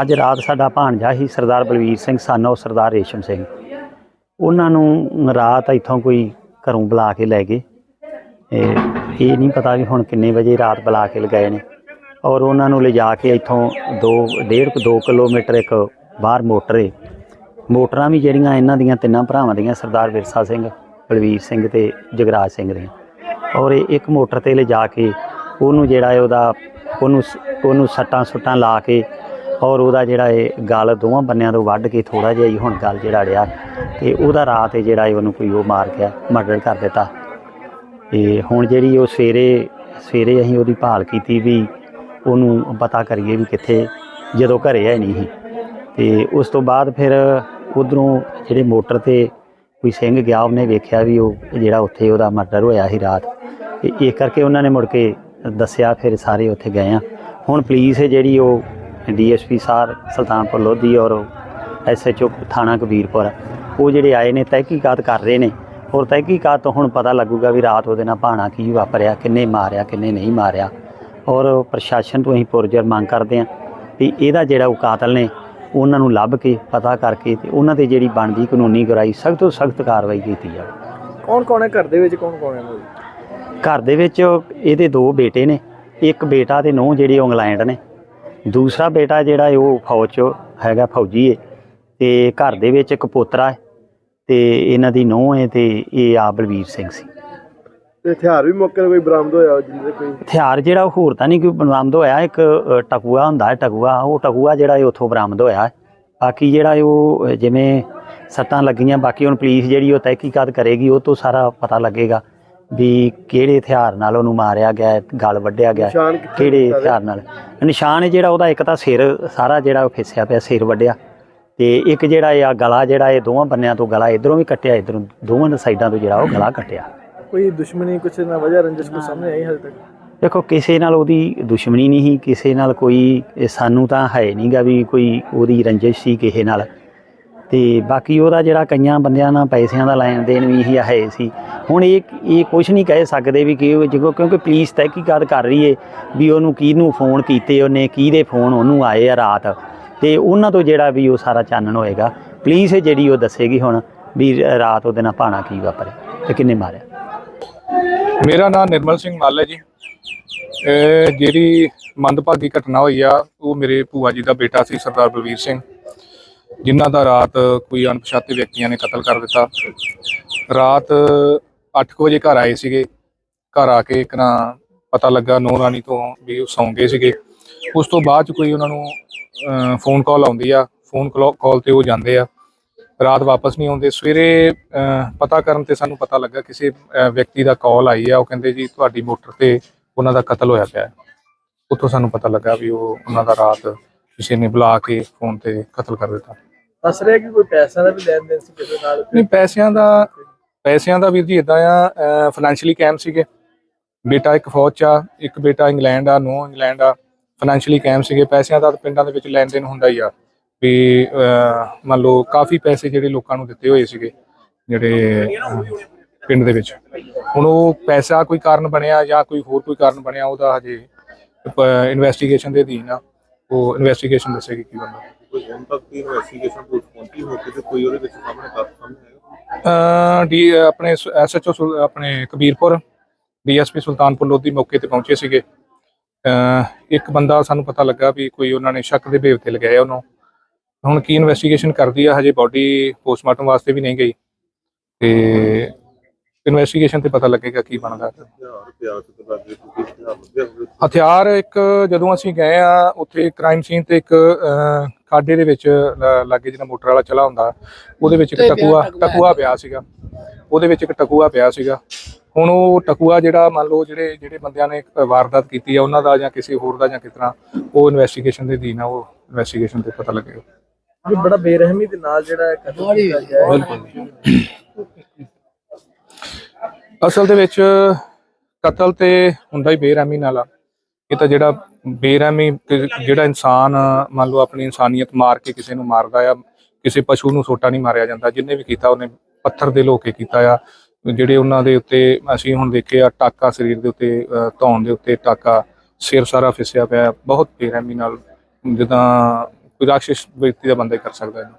ਅੱਜ ਰਾਤ ਸਾਡਾ ਭਾਣਜਾ ਹੀ ਸਰਦਾਰ ਬਲਵੀਰ ਸਿੰਘ ਸਾਨੋ, ਸਰਦਾਰ ਰੇਸ਼ਮ ਸਿੰਘ। ਉਹਨਾਂ ਨੂੰ ਰਾਤ ਇੱਥੋਂ ਕੋਈ ਘਰੋਂ ਬੁਲਾ ਕੇ ਲੈ ਗਏ। ਇਹ ਨਹੀਂ ਪਤਾ ਵੀ ਹੁਣ ਕਿੰਨੇ ਵਜੇ ਰਾਤ ਬੁਲਾ ਕੇ ਲਗਾਏ ਨੇ। ਔਰ ਉਹਨਾਂ ਨੂੰ ਲਿਜਾ ਕੇ ਇੱਥੋਂ 2 ਡੇਢ ਕੁ 2 ਕਿਲੋਮੀਟਰ ਇੱਕ ਬਾਹਰ ਮੋਟਰ ਏ। ਮੋਟਰਾਂ ਵੀ ਜਿਹੜੀਆਂ ਇਹਨਾਂ ਦੀਆਂ ਤਿੰਨਾਂ ਭਰਾਵਾਂ ਦੀਆਂ, ਸਰਦਾਰ ਵਿਰਸਾ ਸਿੰਘ, ਬਲਵੀਰ ਸਿੰਘ ਤੇ ਜਗਰਾਜ ਸਿੰਘ ਦੀਆਂ। ਔਰ ਇਹ ਇੱਕ ਮੋਟਰ ਤੇ ਲਿਜਾ ਕੇ ਉਹਨੂੰ ਜਿਹੜਾ ਹੈ ਉਹਦਾ, ਉਹਨੂੰ ਸ- ਉਹਨੂੰ ਸੱਟਾਂ ਸੁੱਟਾਂ ਲਾ ਕੇ ਔਰ ਉਹਦਾ ਜਿਹੜਾ ਇਹ ਗਲ ਦੋਵਾਂ ਬੰਨਿਆਂ ਤੋਂ ਵੱਢ ਕੇ ਥੋੜਾ ਜਿਹਾ ਹੀ ਹੁਣ ਗਲ ਜਿਹੜਾ ਰਿਹਾ ਤੇ ਉਹਦਾ ਰਾਤ ਇਹ ਜਿਹੜਾ ਇਹ ਉਹਨੂੰ ਕੋਈ ਉਹ ਮਾਰ ਗਿਆ, ਮਰਡਰ ਕਰ ਦਿੱਤਾ। ਤੇ ਹੁਣ ਜਿਹੜੀ ਉਹ ਸਵੇਰੇ ਸਵੇਰੇ ਅਸੀਂ ਉਹਦੀ ਭਾਲ ਕੀਤੀ ਵੀ ਉਹਨੂੰ ਪਤਾ ਕਰੀਏ ਵੀ ਕਿੱਥੇ, ਜਦੋਂ ਘਰੇ ਹੈ ਨਹੀਂ ਸੀ। ਤੇ ਉਸ ਤੋਂ ਬਾਅਦ ਫਿਰ ਉਧਰੋਂ ਜਿਹੜੇ ਮੋਟਰ ਤੇ ਕੋਈ ਸਿੰਘ ਗਿਆ, ਉਹਨੇ ਵੇਖਿਆ ਵੀ ਉਹ ਜਿਹੜਾ ਉੱਥੇ ਉਹਦਾ ਮਰਡਰ ਹੋਇਆ ਸੀ ਰਾਤ। ਤੇ ਇਹ ਕਰਕੇ ਉਹਨਾਂ ਨੇ ਮੁੜ ਕੇ ਦੱਸਿਆ, ਫਿਰ ਸਾਰੇ ਉੱਥੇ ਗਏ ਆ। ਹੁਣ ਪੁਲਿਸ ਹੈ ਜਿਹੜੀ ਉਹ ਡੀਐਸਪੀ ਸਾਰ ਸੁਲਤਾਨਪੁਰ ਲੋਧੀ ਔਰ ਐਸਐਚਓ ਥਾਣਾ ਕਬੀਰਪੁਰ। ਉਹ ਜਿਹੜੇ ਆਏ ਨੇ ਤਹਿਕੀਕਾਤ ਕਰ ਰਹੇ ਨੇ। ਔਰ ਤਹਿਕੀਕਾਤ ਤੋਂ ਹੁਣ ਪਤਾ ਲੱਗੂਗਾ ਵੀ ਰਾਤ ਉਹਦੇ ਨਾਲ ਭਾਣਾ ਕੀ ਵਾਪਰਿਆ ਕਿੰਨੇ ਮਾਰਿਆ ਕਿੰਨੇ ਨਹੀਂ ਮਾਰਿਆ। ਔਰ ਪ੍ਰਸ਼ਾਸਨ ਤੋਂ ਅਸੀਂ ਪੁਰਜਰ ਮੰਗ ਕਰਦੇ ਹਾਂ ਵੀ ਇਹਦਾ ਜਿਹੜਾ ਉਹ ਕਾਤਲ ਨੇ ਉਹਨਾਂ ਨੂੰ ਲੱਭ ਕੇ ਪਤਾ ਕਰਕੇ ਤੇ ਉਹਨਾਂ ਤੇ ਜਿਹੜੀ ਬਣਦੀ ਕਾਨੂੰਨੀ ਗਰਾਈ ਸਖਤ ਤੋਂ ਸਖਤ ਕਾਰਵਾਈ ਕੀਤੀ ਜਾਵੇ। ਕੌਣ ਕੌਣ ਹੈ ਘਰ ਦੇ ਵਿੱਚ ਕੌਣ ਕੌਣ ਹੈ ਘਰ ਦੇ ਵਿੱਚ ਇਹਦੇ ਦੋ ਬੇਟੇ ਨੇ। ਇੱਕ ਬੇਟਾ ਤੇ ਨੂੰਹ ਜਿਹੜੀ ਇੰਗਲੈਂਡ ਨੇ। ਦੂਸਰਾ ਬੇਟਾ ਜਿਹੜਾ ਉਹ ਫੌਜ 'ਚ ਹੈਗਾ ਫੌਜੀ ਹੈ ਤੇ ਘਰ ਦੇ ਵਿੱਚ ਇੱਕ ਪੋਤਰਾ ਹੈ ਤੇ ਇਹਨਾਂ ਦੀ ਨੂੰਹ ਹੈ ਤੇ ਇਹ ਆ ਬਲਵੀਰ ਸਿੰਘ ਸੀ। ਤੇ ਹਥਿਆਰ ਵੀ ਮੌਕੇ ਤੇ ਕੋਈ ਬਰਾਮਦ ਹੋਇਆ ਜਿਹਦੇ ਕੋਈ? ਹਥਿਆਰ ਜਿਹੜਾ ਉਹ ਹੋਰ ਤਾਂ ਨਹੀਂ ਕੋਈ ਬਰਾਮਦ ਹੋਇਆ ਇੱਕ ਟਕੂਆ ਹੁੰਦਾ ਹੈ ਟਕੂਆ ਉਹ ਟਕੂਆ ਜਿਹੜਾ ਇਹ ਉੱਥੋਂ ਬਰਾਮਦ ਹੋਇਆ ਬਾਕੀ ਜਿਹੜਾ ਉਹ ਜਿਵੇਂ ਸੱਟਾਂ ਲੱਗੀਆਂ ਬਾਕੀ ਹੁਣ ਪੁਲਿਸ ਜਿਹੜੀ ਉਹ ਤਹਿਕੀਕਾਤ ਕਰੇਗੀ ਉਹ ਤੋਂ ਸਾਰਾ ਪਤਾ ਲੱਗੇਗਾ। ਵੀ ਕਿਹੜੇ ਹਥਿਆਰ ਨਾਲ ਉਹਨੂੰ ਮਾਰਿਆ ਗਿਆ ਹੈ, ਗਲ ਵੱਢਿਆ ਗਿਆ ਹੈ, ਨਿਸ਼ਾਨ ਕਿੱਥੇ ਕਿਹੜੇ? ਹਥਿਆਰ ਨਾਲ? ਨਿਸ਼ਾਨ ਜਿਹੜਾ ਉਹਦਾ ਇੱਕ ਤਾਂ ਸਿਰ ਸਾਰਾ ਜਿਹੜਾ ਉਹ ਫਿਸਿਆ ਪਿਆ ਸਿਰ ਵੱਢਿਆ। ਤੇ ਇੱਕ ਜਿਹੜਾ ਇਹ ਆ ਗਲਾ ਜਿਹੜਾ ਇਹ ਦੋਵਾਂ ਬੰਨਿਆਂ ਤੋਂ ਗਲਾ ਇਧਰੋਂ ਵੀ ਕੱਟਿਆ ਇਧਰੋਂ ਦੋਵਾਂ ਸਾਈਡਾਂ ਤੋਂ ਜਿਹੜਾ ਉਹ ਗਲਾ ਕੱਟਿਆ। ਕੋਈ ਦੁਸ਼ਮਣੀ ਕੁਛ ਨਾ ਵਜ੍ਹਾ ਰੰਜਿਸ਼ ਕੋ ਸਾਹਮਣੇ ਆਈ ਹਜੇ ਤੱਕ? ਦੇਖੋ ਕਿਸੇ ਨਾਲ ਉਹਦੀ ਦੁਸ਼ਮਣੀ ਨਹੀਂ ਸੀ ਕਿਸੇ ਨਾਲ ਕੋਈ ਇਹ ਸਾਨੂੰ ਤਾਂ ਹੈ ਨਹੀਂਗਾ ਵੀ ਕੋਈ ਉਹਦੀ ਰੰਜਿਸ਼ ਸੀ ਕਿਸੇ ਨਾਲ। ਤੇ ਬਾਕੀ ਉਹਦਾ ਜਿਹੜਾ ਕਈਆਂ ਬੰਦਿਆਂ ਨਾਲ ਪੈਸਿਆਂ ਦਾ ਲੈਣ ਦੇਣ ਵੀ ਹੀ ਹੈ ਸੀ। ਹੁਣ ਇਹ ਇਹ ਕੁਝ ਨਹੀਂ ਕਹਿ ਸਕਦੇ ਵੀ ਕਿ, ਕਿਉਂਕਿ ਪੁਲਿਸ ਤਹਿਕੀਕਾਤ ਕਰ ਰਹੀ ਏ ਵੀ ਉਹਨੂੰ ਕਿਹਨੂੰ ਫੋਨ ਕੀਤੇ, ਉਹਨੇ ਕਿਹਦੇ ਫੋਨ ਉਹਨੂੰ ਆਏ ਆ ਰਾਤ। ਤੇ ਉਹਨਾਂ ਤੋਂ ਜਿਹੜਾ ਵੀ ਉਹ ਸਾਰਾ ਚਾਨਣ ਹੋਏਗਾ, ਪੁਲਿਸ ਜਿਹੜੀ ਉਹ ਦੱਸੇਗੀ ਹੁਣ ਵੀ ਰਾਤ ਉਹਦੇ ਨਾਲ ਭਾਣਾ ਕੀ ਵਾਪਰਿਆ ਤੇ ਕਿੰਨੇ ਮਾਰਿਆ। ਮੇਰਾ ਨਾਮ ਨਿਰਮਲ ਸਿੰਘ ਮੱਲ ਹੈ ਜੀ। ਜਿਹੜੀ ਮੰਦਭਾਗੀ ਘਟਨਾ ਹੋਈ ਆ, ਉਹ ਮੇਰੇ ਭੂਆ ਜੀ ਦਾ ਬੇਟਾ ਸੀ, ਸਰਦਾਰ ਬਲਵੀਰ ਸਿੰਘ। ਜਿਨ੍ਹਾਂ ਦਾ ਰਾਤ ਕੋਈ ਅਣਪਛਾਤੇ ਵਿਅਕਤੀਆਂ ਨੇ ਕਤਲ ਕਰ ਦਿੱਤਾ। ਰਾਤ 8 ਵਜੇ ਘਰ ਆਏ ਸੀਗੇ। ਘਰ ਆ ਕੇ ਇੱਕ ਨਾ ਪਤਾ ਲੱਗਾ ਨੌ ਰਾਣੀ ਤੋਂ ਵੀ ਉਹ ਸੌਂ ਗਏ ਸੀਗੇ। ਉਸ ਤੋਂ ਬਾਅਦ ਚ ਕੋਈ ਉਹਨਾਂ ਨੂੰ ਫੋਨ ਕਾਲ ਆਉਂਦੀ ਆ। ਫੋਨ ਕਾਲ ਤੇ ਉਹ ਜਾਂਦੇ ਆ। ਰਾਤ ਵਾਪਸ ਨਹੀਂ ਆਉਂਦੇ। ਸਵੇਰੇ ਪਤਾ ਕਰਨ ਤੇ ਸਾਨੂੰ ਪਤਾ ਲੱਗਾ ਕਿਸੇ ਵਿਅਕਤੀ ਦਾ ਕਾਲ ਆਈ ਆ। ਉਹ ਕਹਿੰਦੇ ਜੀ ਤੁਹਾਡੀ ਮੋਟਰ ਤੇ ਉਹਨਾਂ ਦਾ ਕਤਲ ਹੋਇਆ ਪਿਆ। ਉੱਥੋਂ ਸਾਨੂੰ ਪਤਾ ਲੱਗਾ ਵੀ ਉਹ ਉਹਨਾਂ ਦਾ ਰਾਤ ਕਿਸੇ ਨੇ ਬੁਲਾ ਕੇ ਫੋਨ ਤੇ ਕਤਲ ਕਰ ਦਿੱਤਾ। ਦੱਸ ਰਿਹਾ ਕਿ ਕੋਈ ਪੈਸਾ ਦਾ ਵੀ ਲੈਣ ਦੇਣ ਸੀ ਕਿਸੇ ਨਾਲ? ਨਹੀਂ, ਪੈਸਿਆਂ ਦਾ ਪੈਸਿਆਂ ਦਾ ਵੀਰ ਜੀ ਇਦਾਂ ਆ ਫਾਈਨੈਂਸ਼ੀਅਲੀ ਕੈਮ ਸੀਗੇ। ਬੇਟਾ ਇੱਕ ਫੌਜ ਚ ਆ, ਇੱਕ ਬੇਟਾ ਇੰਗਲੈਂਡ ਆ ਨੋ ਇੰਗਲੈਂਡ ਆ। ਫਾਈਨੈਂਸ਼ੀਅਲੀ ਕੈਮ ਸੀਗੇ। ਪੈਸਿਆਂ ਦਾ ਪਿੰਡਾਂ ਦੇ ਵਿੱਚ ਲੈਣ ਦੇਣ ਹੁੰਦਾ ਹੀ ਆ। ਵੀ ਮੰਨ ਲਓ ਕਾਫੀ ਪੈਸੇ ਜਿਹੜੇ ਲੋਕਾਂ ਨੂੰ ਦਿੱਤੇ ਹੋਏ ਸੀਗੇ, ਜਿਹੜੇ ਪਿੰਡ ਦੇ ਵਿੱਚ। ਹੁਣ ਉਹ ਪੈਸਾ ਕੋਈ ਕਾਰਨ ਬਣਿਆ ਜਾਂ ਕੋਈ ਹੋਰ ਕੋਈ ਕਾਰਨ ਬਣਿਆ, ਉਹਦਾ ਹਜੇ ਇਨਵੈਸਟੀਗੇਸ਼ਨ ਦੇ ਅਧੀਨ ਆ। ਉਹ ਇਨਵੈਸਟੀਗੇਸ਼ਨ ਦੱਸੇਗੀ ਕੀ ਬਣਦਾ। ਕੋਈ ਹੁਣ ਤੱਕ ਦੀ ਇਨਵੈਸਟੀਗੇਸ਼ਨ ਪੁਲਿਸ ਪਹੁੰਚੀ ਹੋ ਕੇ ਕੋਈ ਉਹਦੇ ਵਿੱਚ ਸਾਹਮਣੇ ਤੱਥ ਸਾਹਮਣੇ ਆਇਆ? ਡੀ ਆਪਣੇ ਐਸਐਚਓ ਆਪਣੇ ਕਬੀਰਪੁਰ ਡੀਐਸਪੀ ਸੁਲਤਾਨਪੁਰ ਲੋਧੀ ਮੌਕੇ ਤੇ ਪਹੁੰਚੇ ਸੀਗੇ। ਇੱਕ ਬੰਦਾ ਸਾਨੂੰ ਪਤਾ ਲੱਗਾ ਵੀ ਕੋਈ ਉਹਨਾਂ ਨੇ ਸ਼ੱਕ ਦੇ ਭੇਵ ਤੇ ਲਗਾਇਆ ਉਹਨੂੰ। ਹੁਣ ਕੀ ਇਨਵੈਸਟੀਗੇਸ਼ਨ ਕਰਦੀ ਆ, ਹਜੇ ਬਾਡੀ ਪੋਸਟਮਾਰਟਮ ਵਾਸਤੇ ਵੀ ਨਹੀਂ ਗਈ। ਤੇ ਇਨਵੈਸਟੀਗੇਸ਼ਨ ਤੇ ਪਤਾ ਲੱਗੇਗਾ ਕੀ ਬਣਦਾ। ਹਥਿਆਰ ਇੱਕ ਜਦੋਂ ਅਸੀਂ ਗਏ ਆ ਉੱਥੇ ਕ੍ਰਾਈਮ ਸੀਨ ਤੇ ਇੱਕ ਖਾਡੇ ਦੇ ਵਿੱਚ ਲਾਗੇ ਜਿਹੜਾ ਮੋਟਰ ਵਾਲਾ ਚਲਾ ਹੁੰਦਾ ਉਹਦੇ ਵਿੱਚ ਇੱਕ ਟਕੂਆ ਟਕੂਆ। ਪਿਆ ਸੀਗਾ। ਉਹਦੇ ਵਿੱਚ ਇੱਕ ਟਕੂਆ ਪਿਆ ਸੀਗਾ। ਹੁਣ ਉਹ ਟਕੂਆ ਜਿਹੜਾ ਮੰਨ ਲਓ ਜਿਹੜੇ ਜਿਹੜੇ ਬੰਦਿਆਂ ਨੇ ਵਾਰਦਾਤ ਕੀਤੀ ਆ ਉਹਨਾਂ ਦਾ ਜਾਂ ਕਿਸੇ ਹੋਰ ਦਾ ਜਾਂ ਕਿਸ ਤਰ੍ਹਾਂ ਉਹ ਇਨਵੈਸਟੀਗੇਸ਼ਨ ਦੇ ਅਧੀਨ ਆ ਉਹ ਇਨਵੈਸਟੀਗੇਸ਼ਨ ਤੇ ਪਤਾ ਲੱਗੇਗਾ। ਬੜਾ ਬੇਰਹਿਮੀ ਦੇ ਨਾਲ ਜਿਹੜਾ ਹੈ। ਅਸਲ ਦੇ ਵਿੱਚ ਕਤਲ ਤੇ ਹੁੰਦਾ ਹੀ ਬੇਰਹਿਮੀ ਨਾਲ ਆ। ਇਹ ਤਾਂ ਜਿਹੜਾ ਬੇਰਹਿਮੀ ਜਿਹੜਾ ਇਨਸਾਨ ਮੰਨ ਲਓ ਆਪਣੀ ਇਨਸਾਨੀਅਤ ਮਾਰ ਕੇ ਕਿਸੇ ਨੂੰ ਮਾਰਦਾ ਆ ਕਿਸੇ ਪਸ਼ੂ ਨੂੰ ਸੋਟਾ ਨਹੀਂ ਮਾਰਿਆ ਜਾਂਦਾ ਜਿੰਨੇ ਵੀ ਕੀਤਾ ਉਹਨੇ ਪੱਥਰ ਦੇ ਲੋ ਕੇ ਕੀਤਾ ਆ। ਜਿਹੜੇ ਉਹਨਾਂ ਦੇ ਉੱਤੇ ਅਸੀਂ ਹੁਣ ਦੇਖੇ ਆ ਟਾਕਾ ਸਰੀਰ ਦੇ ਉੱਤੇ ਅਹ, ਧੌਣ ਦੇ ਉੱਤੇ ਟਾਕਾ ਸਿਰ ਸਾਰਾ ਫਿਸਿਆ ਪਿਆ ਬਹੁਤ ਬੇਰਹਿਮੀ ਨਾਲ ਜਿੱਦਾਂ ਕੋਈ ਰਾਕਸ਼ਿਸ਼ ਵਿਅਕਤੀ ਦਾ ਬੰਦਾ ਕਰ ਸਕਦਾ ਹੈ